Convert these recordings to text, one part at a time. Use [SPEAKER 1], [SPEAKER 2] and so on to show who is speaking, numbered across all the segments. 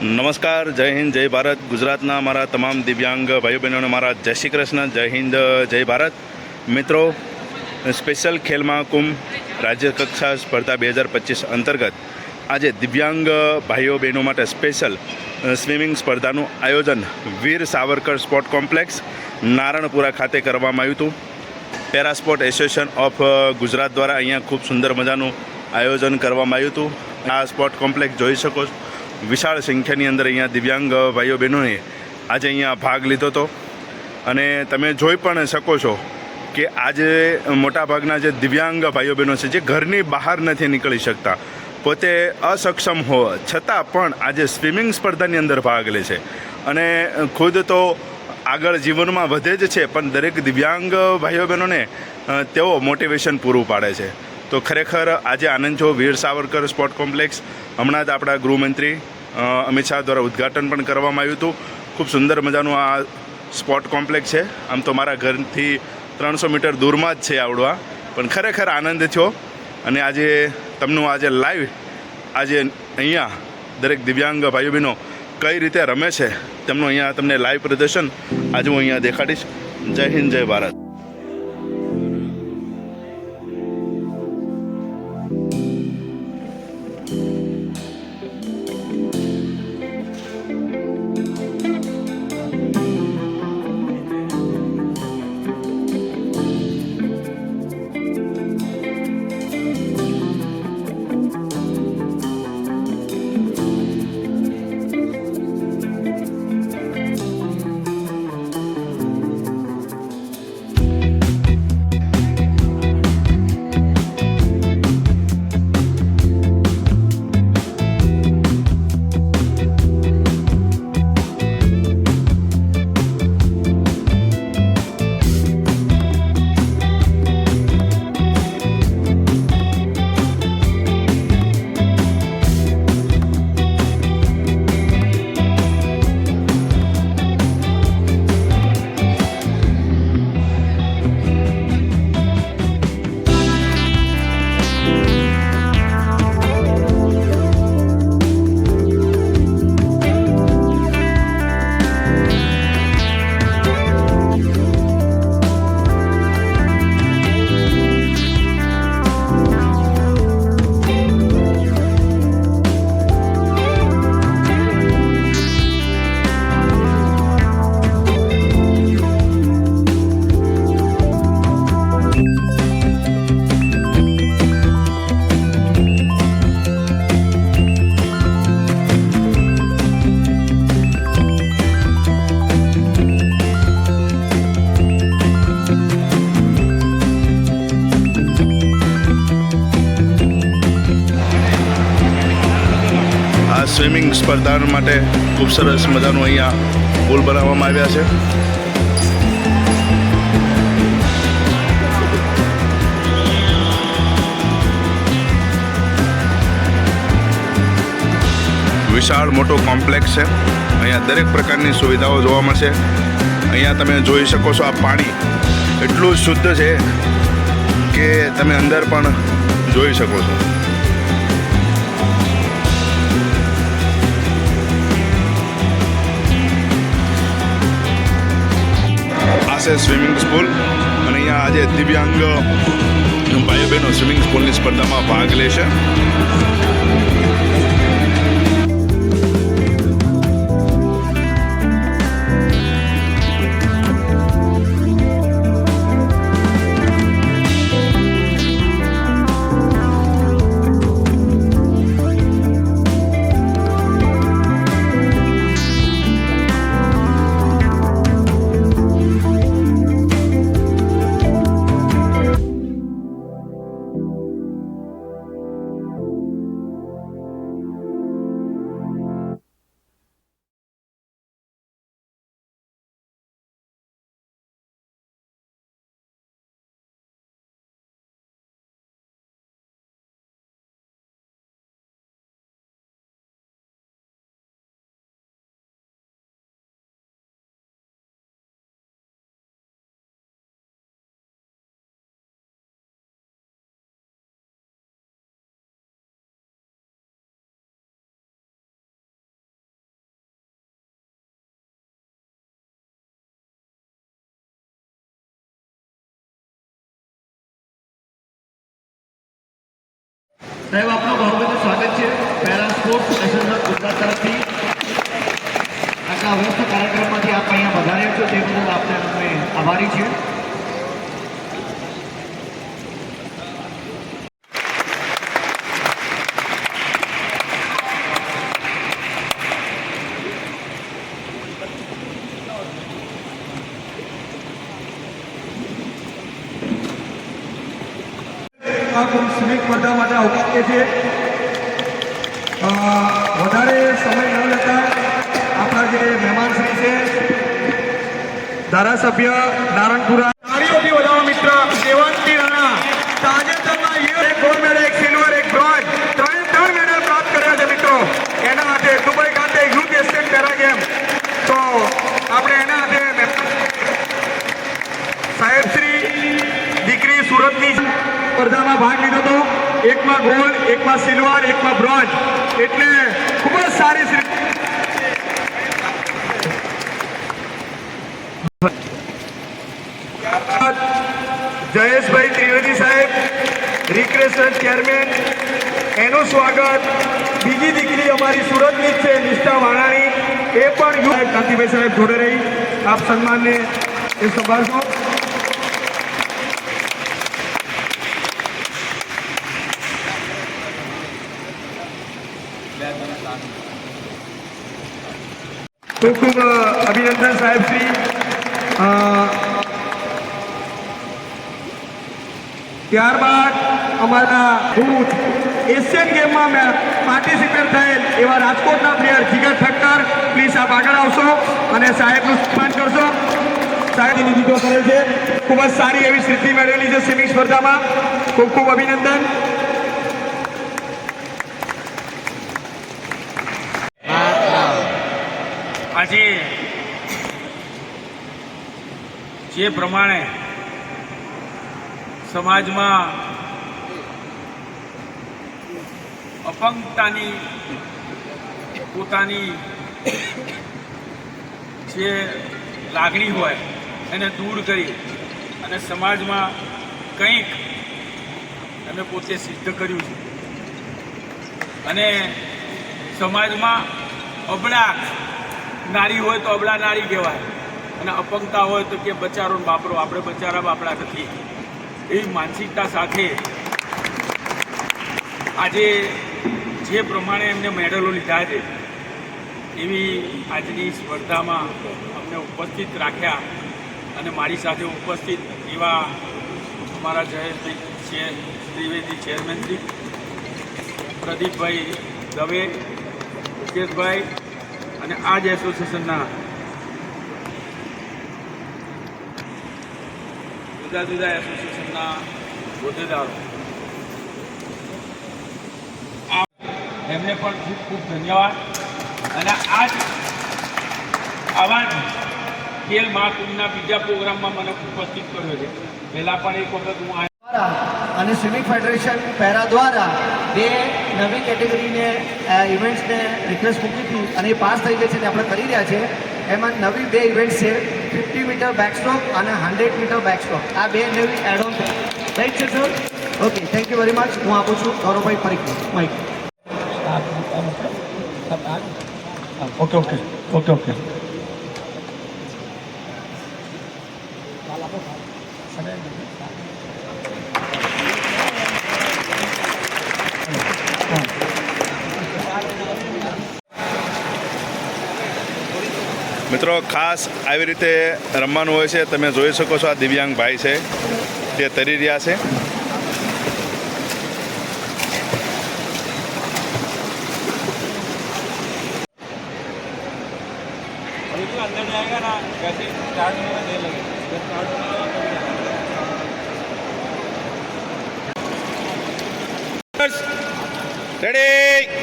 [SPEAKER 1] નમસ્કાર, જય હિન્દ, જય ભારત. ગુજરાતના મારા તમામ દિવ્યાંગ ભાઈઓ બહેનોને મારા જય શ્રી કૃષ્ણ, જય હિન્દ, જય ભારત. મિત્રો, સ્પેશિયલ ખેલ મહાકુંભ રાજ્ય કક્ષા સ્પર્ધા બે હજાર પચીસ અંતર્ગત આજે દિવ્યાંગ ભાઈઓ બહેનો માટે સ્પેશિયલ સ્વિમિંગ સ્પર્ધાનું આયોજન વીર સાવરકર સ્પોર્ટ કોમ્પ્લેક્સ, નારણપુરા ખાતે કરવામાં આવ્યું હતું. Para sport association of Gujarat દ્વારા અહીંયા ખૂબ સુંદર મજાનું આયોજન કરવામાં આવ્યું હતું. આ સ્પોર્ટ કોમ્પ્લેક્સ જોઈ શકો છો વિશાળ સંખ્યાની અંદર અહીંયા દિવ્યાંગ ભાઈઓ બહેનોએ આજે અહીંયા ભાગ લીધો હતો. અને તમે જોઈ પણ શકો છો કે આજે મોટાભાગના જે દિવ્યાંગ ભાઈઓ બહેનો છે, જે ઘરની બહાર નથી નીકળી શકતા, પોતે અસક્ષમ હોવા છતાં પણ આજે સ્વિમિંગ સ્પર્ધાની અંદર ભાગ લે છે. અને ખુદ તો આગળ જીવનમાં વધે જ છે, પણ દરેક દિવ્યાંગ ભાઈઓ બહેનોને તેઓ મોટિવેશન પૂરું પાડે છે. તો ખરેખર આજે આનંદ જો વીર સાવરકર સ્પોર્ટ કોમ્પ્લેક્સ. હમણાં જ આપણા ગૃહમંત્રી અમિત શાહ દ્વારા ઉદ્ઘાટન પણ કરવામાં આવ્યું હતું. ખૂબ સુંદર મજાનું આ સ્પોર્ટ કોમ્પ્લેક્સ છે. આમ તો મારા ઘરથી ત્રણસો મીટર દૂરમાં જ છે આવડવા. પણ ખરેખર આનંદ થયો. અને આજે તમનું આજે લાઈવ, આજે અહીંયા દરેક દિવ્યાંગ ભાઈઓ બહેનો કઈ રીતે રમે છે, તેમનું અહીંયા તમને લાઈવ પ્રદર્શન આજે હું અહીંયા દેખાડીશ. જય હિન્દ, જય ભારત. સ્વિમિંગ સ્પર્ધા માટે ખૂબ સરસ મજાનું અહીંયા પુલ બનાવવામાં આવ્યા છે. વિશાળ મોટો કોમ્પ્લેક્સ છે. અહીંયા દરેક પ્રકારની સુવિધાઓ જોવા મળશે. અહીંયા તમે જોઈ શકો છો આ પાણી. એટલું શુદ્ધ છે કે તમે અંદર પણ જોઈ શકો છો. છે સ્વિમિંગ સ્કૂલ અને અહીંયા આજે દિવ્યાંગ ભાઈઓ બહેનો સ્વિમિંગ સ્કૂલની સ્પર્ધામાં ભાગ લેશે
[SPEAKER 2] સાહેબ, આપનું ભાવભીનું સ્વાગત છે. પેરા સ્પોર્ટ્સ એસોસિએશન ગુજરાત તરફથી. આટલા વ્યસ્ત કાર્યક્રમમાંથી આપ અહીંયા વધાર્યા છો તે બદલ અમે આભારી છીએ
[SPEAKER 3] આ કુંભ સ્વિમિંગ માટે આવકારીએ છીએ. વધારે સમય ન લેતા આપણા જે મહેમાન શ્રી છે, ધારાસભ્ય નારણપુરા. તાળીઓથી વધારો મિત્ર દેવાંતી રાણા. તાજેતરમાં યુ- ગોલ્ડ મેડલ, એક સિલ્વર એક બ્રોન્ઝ ત્રણે ત્રણ મેડલ પ્રાપ્ત કર્યા છે મિત્રો. એના માટે દુબઈ ખાતે યુથ એશિયન પેરા ગેમ. તો આપણે એના માટે સાહેબ શ્રી દીકરી સુરતની સ્પર્ધામાં ભાગ એકમાં ગોલ્ડ એકમાં સિલ્વર, એકમાં બ્રોન્ઝ એટલે ખૂબ જ સારી જયેશભાઈ ત્રિવેદી સાહેબ રિક્રેશન ચેરમેન, એનું સ્વાગત. બીજી દીકરી અમારી સુરતની જ છે, નિષ્ઠા વાણાણી એ પણ કાંતિભાઈ સાહેબ જોડે રહી. આપ સન્માનને એ સંભાળશો ખૂબ ખૂબ અભિનંદન સાહેબ શ્રી. ત્યારબાદ અમારા ભૂત એશિયન ગેમમાં મેં પાર્ટિસિપેટ થયેલ એવા રાજકોટના પ્લેયર જીગર ઠક્કર. પ્લીઝ આપ આગળ આવશો અને સાહેબનું સન્માન કરશો. સાહેબ નિધિતો કરેલ છે. ખૂબ જ સારી એવી સિદ્ધિ મેળવેલી છે સ્વિમિંગ સ્પર્ધામાં. ખૂબ ખૂબ અભિનંદન.
[SPEAKER 4] આજે જે પ્રમાણે સમાજમાં અપંગતાની પોતાની જે લાગણી હોય એને દૂર કરી અને સમાજમાં કંઈક અમે પોતે સિદ્ધ કર્યું છે. અને સમાજમાં અબળા નારી હોય તો અબળા નારી કહેવાય. અને અપંગતા હોય તો કે બચારો બાપરો. આપણે બચારા બાપડા નથી. એવી માનસિકતા સાથે આજે જે પ્રમાણે એમને મેડલો લીધા છે, એવી આજની સ્પર્ધામાં અમને ઉપસ્થિત રાખ્યા અને મારી સાથે ઉપસ્થિત એવા અમારા જયેશભાઈ ત્રિવેદી ચેરમેનશ્રી પ્રદીપભાઈ દવે, મુકેશભાઈ અને આ જ એસોસિએશનના જુદા જુદા એસોસિએશનના હોદ્દેદારો. એમને પણ ખૂબ ખૂબ ધન્યવાદ. અને આ જ આવા જ ખેલ મહાકુંભના બીજા પ્રોગ્રામમાં મને ઉપસ્થિત કર્યો છે. પહેલાં પણ એક વખત હું
[SPEAKER 2] અને સ્વિમિંગ ફેડરેશન પહેરા દ્વારા બે નવી કેટેગરીને ઇવેન્ટ્સને રિક્વેસ્ટ મૂકી હતી અને એ પાસ થઈ ગઈ છે તે આપણે કરી રહ્યા છે એમાં નવી બે ઇવેન્ટ્સ છે ફિફ્ટી મીટર બેકસ્ટ્રોક અને હંડ્રેડ મીટર બેકસ્ટ્રોક આ બે નવી એડ ઓન રાઈટ છે sir okay thank you very much હું આપું છું Gauravbhai Parikh mike
[SPEAKER 3] okay okay okay okay
[SPEAKER 1] મિત્રો, ખાસ આવી રીતે રમવાનું હોય છે. તમે જોઈ શકો છો આ દિવ્યાંગ ભાઈ છે. તે તરી રહ્યા છે. Ready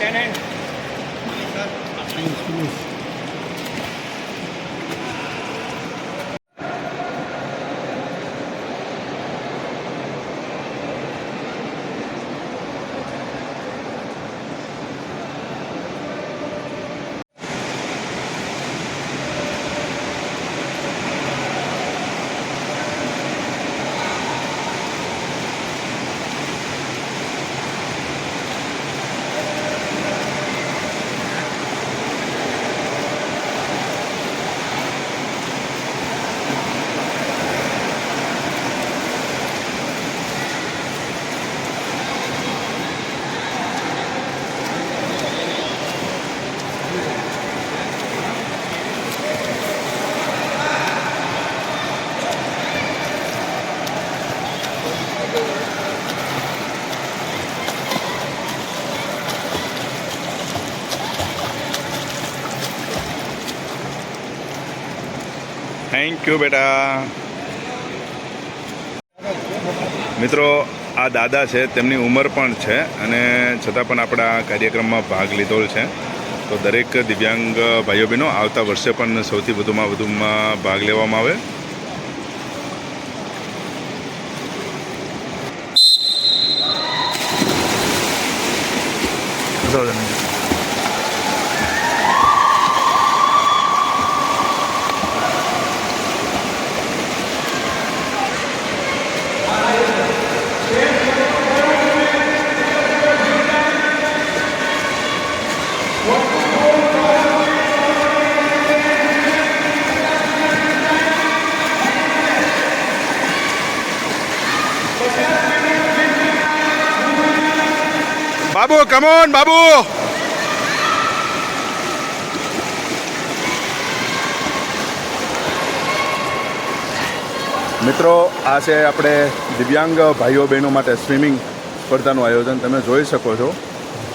[SPEAKER 1] lieutenant. થેન્ક યુ બેટા. મિત્રો, આ દાદા છે, તેમની ઉંમર પણ છે અને છતાં પણ આપણા કાર્યક્રમમાં ભાગ લીધો છે. તો દરેક દિવ્યાંગ ભાઈઓ બહેનો આવતા વર્ષે પણ સૌથી વધુમાં વધુમાં ભાગ લેવામાં આવે. બાબુ on, બાબુ મિત્રો આ છે આપણે દિવ્યાંગ ભાઈઓ બહેનો માટે સ્વિમિંગ સ્પર્ધાનું આયોજન. તમે જોઈ શકો છો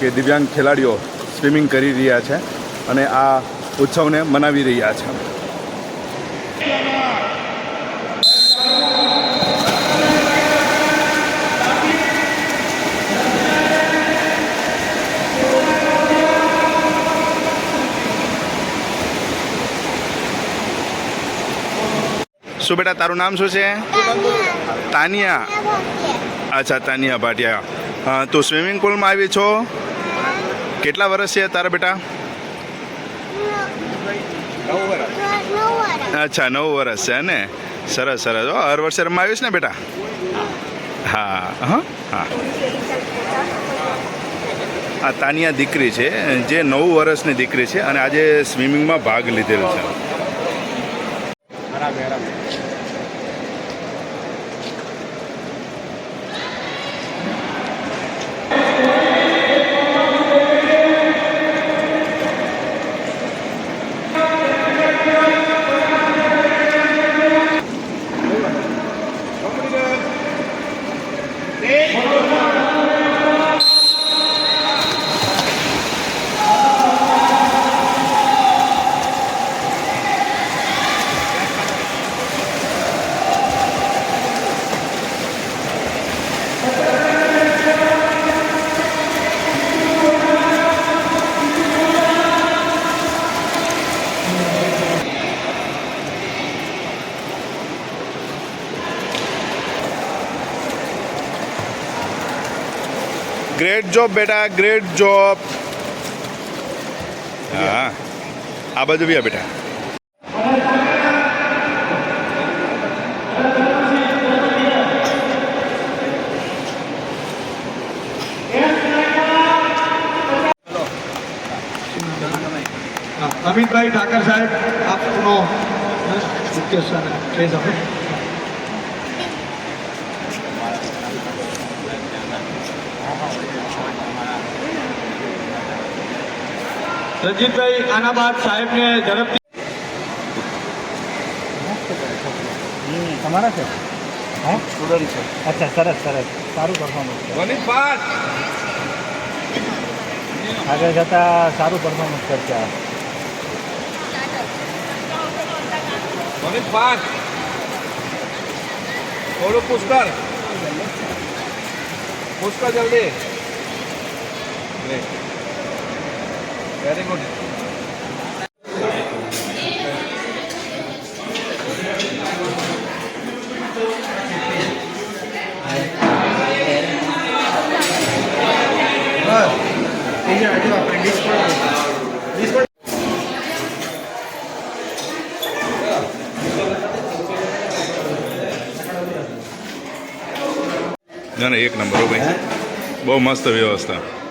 [SPEAKER 1] કે દિવ્યાંગ ખેલાડીઓ સ્વિમિંગ કરી રહ્યા છે અને આ ઉત્સવને મનાવી રહ્યા છે. શું બેટા તારું નામ શું છે? તાનિયા. અચ્છા તાનિયા ભાટિયા. હા તું સ્વિમિંગ પુલમાં આવી છો? કેટલા વર્ષ છે તારા બેટા? અચ્છા, નવ વર્ષ છે ને? સરસ સરસ. હર વર્ષે રમવા આવીશ ને બેટા? હા હા હા. આ તાનિયા દીકરી છે, જે નવ વર્ષની દીકરી છે અને આજે સ્વિમિંગમાં ભાગ લીધેલો છે. ગ્રેટ જોબ બેટા ગ્રેટ જોબ હા. આ બાજુ બી આ બેટા.
[SPEAKER 3] અમિતભાઈ ઠાકર સાહેબ આપનો મુખ્ય સ્થાન આપો રંજીતભાઈ આના બાદ સાહેબને ઝડપથી
[SPEAKER 5] તમારા છે? હા? સ્ટુડન્ટ છે. અચ્છા સરસ સરસ. સારું પરફોર્મન્સ છે. આગળ જતાં સારું પરફોર્મન્સ કરશે આ.
[SPEAKER 3] થોડું પુષ્કર! પુષ્કર જલ્દી.
[SPEAKER 6] વેરી ગુડ
[SPEAKER 1] ના ના એક નંબર હો ભાઈ. બહુ મસ્ત વ્યવસ્થા.